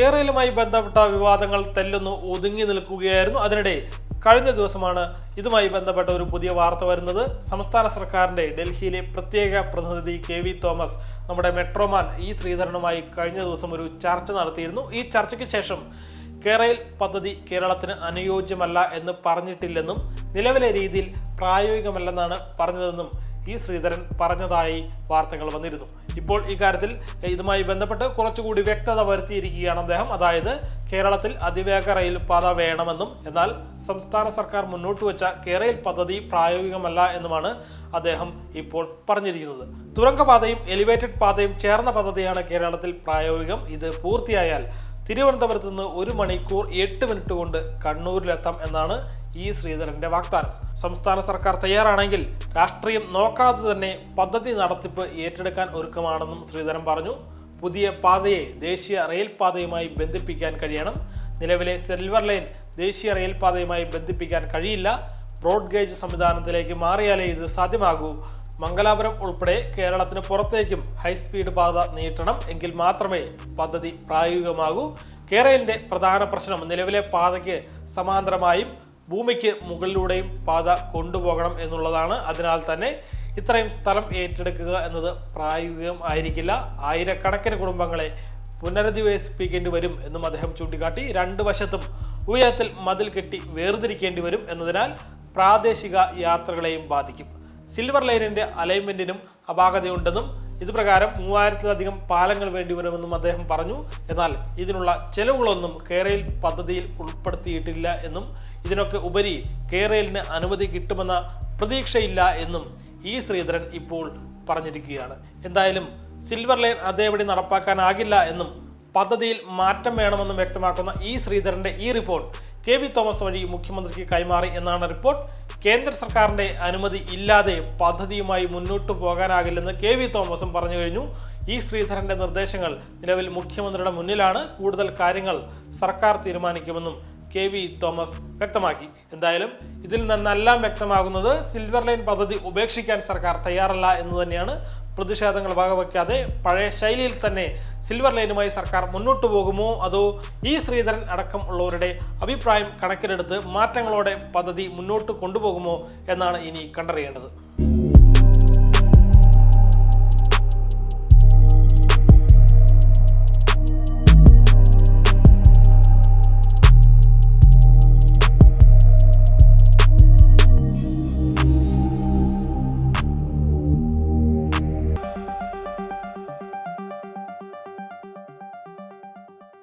കേരളവുമായി ബന്ധപ്പെട്ട വിവാദങ്ങൾ തെല്ലൊന്ന് ഒതുങ്ങി നിൽക്കുകയായിരുന്നു. അതിനിടെ കഴിഞ്ഞ ദിവസമാണ് ഇതുമായി ബന്ധപ്പെട്ട ഒരു പുതിയ വാർത്ത വരുന്നത്. സംസ്ഥാന സർക്കാരിന്റെ ഡൽഹിയിലെ പ്രത്യേക പ്രതിനിധി കെ വി തോമസ് നമ്മുടെ മെട്രോമാൻ ഇ ശ്രീധരനുമായി കഴിഞ്ഞ ദിവസം ഒരു ചർച്ച നടത്തിയിരുന്നു. ഈ ചർച്ചയ്ക്ക് ശേഷം കേരയിൽ പദ്ധതി കേരളത്തിന് അനുയോജ്യമല്ല എന്ന് പറഞ്ഞിട്ടില്ലെന്നും നിലവിലെ രീതിയിൽ പ്രായോഗികമല്ലെന്നാണ് പറഞ്ഞതെന്നും ഇ ശ്രീധരൻ പറഞ്ഞതായി വാർത്തകൾ വന്നിരുന്നു. ഇപ്പോൾ ഇക്കാര്യത്തിൽ ഇതുമായി ബന്ധപ്പെട്ട് കുറച്ചുകൂടി വ്യക്തത വരുത്തിയിരിക്കുകയാണ് അദ്ദേഹം. അതായത് കേരളത്തിൽ അതിവേഗ റെയിൽ പാത വേണമെന്നും എന്നാൽ സംസ്ഥാന സർക്കാർ മുന്നോട്ട് വെച്ച കേരയിൽ പദ്ധതി പ്രായോഗികമല്ല എന്നുമാണ് അദ്ദേഹം ഇപ്പോൾ പറഞ്ഞിരിക്കുന്നത്. തുരങ്കപാതയും എലിവേറ്റഡ് പാതയും ചേർന്ന പദ്ധതിയാണ് കേരളത്തിൽ പ്രായോഗികം. ഇത് പൂർത്തിയായാൽ തിരുവനന്തപുരത്ത് നിന്ന് ഒരു മണിക്കൂർ എട്ട് മിനിറ്റ് കൊണ്ട് കണ്ണൂരിലെത്താം എന്നാണ് ഇ ശ്രീധരന്റെ വാഗ്ദാനം. സംസ്ഥാന സർക്കാർ തയ്യാറാണെങ്കിൽ രാഷ്ട്രീയം നോക്കാതെ തന്നെ പദ്ധതി നടത്തിപ്പ് ഏറ്റെടുക്കാൻ ഒരുക്കമാണെന്നും ശ്രീധരൻ പറഞ്ഞു. പുതിയ പാതയെ ദേശീയ റെയിൽപാതയുമായി ബന്ധിപ്പിക്കാൻ കഴിയണം. നിലവിലെ സിൽവർ ലൈൻ ദേശീയ റെയിൽപാതയുമായി ബന്ധിപ്പിക്കാൻ കഴിയില്ല. ബ്രോഡ് ഗേജ് സംവിധാനത്തിലേക്ക് മാറിയാലേ ഇത് സാധ്യമാകൂ. മംഗലാപുരം ഉൾപ്പെടെ കേരളത്തിന് പുറത്തേക്കും ഹൈസ്പീഡ് പാത നീട്ടണം എങ്കിൽ മാത്രമേ പദ്ധതി പ്രായോഗികമാകൂ. കേരളിന്റെ പ്രധാന പ്രശ്നം നിലവിലെ പാതയ്ക്ക് സമാന്തരമായും ഭൂമിക്ക് മുകളിലൂടെയും പാത കൊണ്ടുപോകണം എന്നുള്ളതാണ്. അതിനാൽ തന്നെ ഇത്രയും സ്ഥലം ഏറ്റെടുക്കുക എന്നത് പ്രായോഗികം ആയിരിക്കില്ല. ആയിരക്കണക്കിന് കുടുംബങ്ങളെ പുനരധിവസിപ്പിക്കേണ്ടി വരും എന്നും അദ്ദേഹം ചൂണ്ടിക്കാട്ടി. രണ്ട് വശത്തും ഉയരത്തിൽ മതിൽ കെട്ടി വേർതിരിക്കേണ്ടി വരും എന്നതിനാൽ പ്രാദേശിക യാത്രകളെയും ബാധിക്കും. സിൽവർ ലൈനിന്റെ അലൈൻമെന്റിനും അപാകതയുണ്ടെന്നും ഇതുപ്രകാരം മൂവായിരത്തിലധികം പാലങ്ങൾ വേണ്ടി വരുമെന്നും അദ്ദേഹം പറഞ്ഞു. എന്നാൽ ഇതിനുള്ള ചെലവുകളൊന്നും കേരയിൽ പദ്ധതിയിൽ ഉൾപ്പെടുത്തിയിട്ടില്ല എന്നും ഇതിനൊക്കെ ഉപരി കേരയിലിന് അനുമതി കിട്ടുമെന്ന പ്രതീക്ഷയില്ല എന്നും ഇ ശ്രീധരൻ ഇപ്പോൾ പറഞ്ഞിരിക്കുകയാണ്. എന്തായാലും സിൽവർ ലൈൻ അതേപടി നടപ്പാക്കാനാകില്ല എന്നും പദ്ധതിയിൽ മാറ്റം വേണമെന്നും വ്യക്തമാക്കുന്ന ഇ ശ്രീധരന്റെ ഈ റിപ്പോർട്ട് കെ വി തോമസ് വഴി മുഖ്യമന്ത്രിക്ക് കൈമാറി എന്നാണ് റിപ്പോർട്ട്. കേന്ദ്ര സർക്കാരിന്റെ അനുമതി ഇല്ലാതെ പദ്ധതിയുമായി മുന്നോട്ടു പോകാനാകില്ലെന്ന് കെ വി തോമസും പറഞ്ഞു കഴിഞ്ഞു. ഈ ശ്രീധരന്റെ നിർദ്ദേശങ്ങൾ നിലവിൽ മുഖ്യമന്ത്രിയുടെ മുന്നിലാണ്. കൂടുതൽ കാര്യങ്ങൾ സർക്കാർ തീരുമാനിക്കുമെന്നും കെ വി തോമസ് വ്യക്തമാക്കി. എന്തായാലും ഇതിൽ നിന്നെല്ലാം വ്യക്തമാകുന്നത് സിൽവർ ലൈൻ പദ്ധതി ഉപേക്ഷിക്കാൻ സർക്കാർ തയ്യാറല്ല എന്ന് തന്നെയാണ് പ്രതിഷേധങ്ങൾ വകവയ്ക്കാതെ പഴയ ശൈലിയിൽ തന്നെ സിൽവർ ലൈനുമായി സർക്കാർ മുന്നോട്ടു പോകുമോ? അതോ ഈ ശ്രീധരൻ അടക്കം ഉള്ളവരുടെ അഭിപ്രായം കണക്കിലെടുത്ത് മാറ്റങ്ങളോടെ പദ്ധതി മുന്നോട്ട് കൊണ്ടുപോകുമോ? എന്നാണ് ഇനി കണ്ടറിയേണ്ടത്.